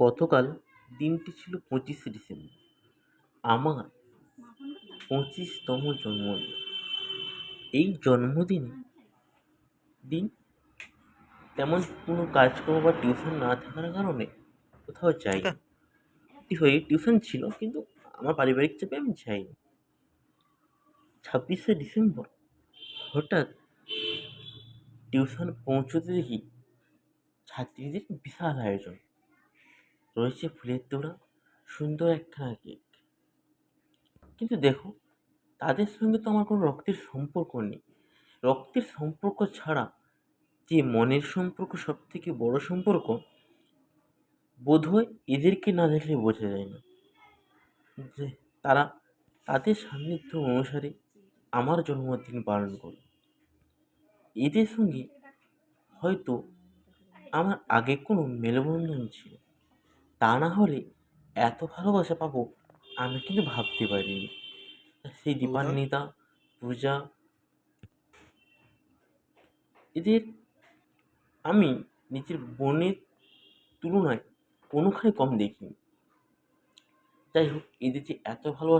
গতকাল দিনটি ছিল পঁচিশে ডিসেম্বর। আমার পঁচিশতম জন্মদিন। এই জন্মদিনে দিন তেমন কোনো কাজকর্ম বা টিউশন না থাকার কারণে কোথাও যাইনি। কি হয়ে টিউশন ছিল, কিন্তু আমার পারিবারিক চাপে আমি যাইনি। ছাব্বিশে ডিসেম্বর হঠাৎ টিউশন পৌঁছোতে দেখি ছাত্রীদের বিশাল আয়োজন। রয়েছে ফুলের তোড়া, সুন্দর একখানা কেক। কিন্তু দেখো, তাদের সঙ্গে তো আমার কোনো রক্তের সম্পর্ক নেই। রক্তের সম্পর্ক ছাড়া যে মনের সম্পর্ক সব থেকে বড় সম্পর্ক, বোধহয় এদেরকে না দেখলে বোঝা যায় না। যে তারা তাদের সান্নিধ্য অনুসারে আমার জন্মদিন পালন করে এদের সঙ্গে হয়তো আমার আগে কোনো মেলবন্ধন ছিল তা না হলে এত ভালোবাসা পাবো আমি কিন্তু ভাবতে পারিনি। সেই দীপান্বিতা পূজা এদের আমি নিজের বোনের তুলনায় কোনোখানে কম দেখিনি। যাই হোক এদের যে এত ভালোবাসা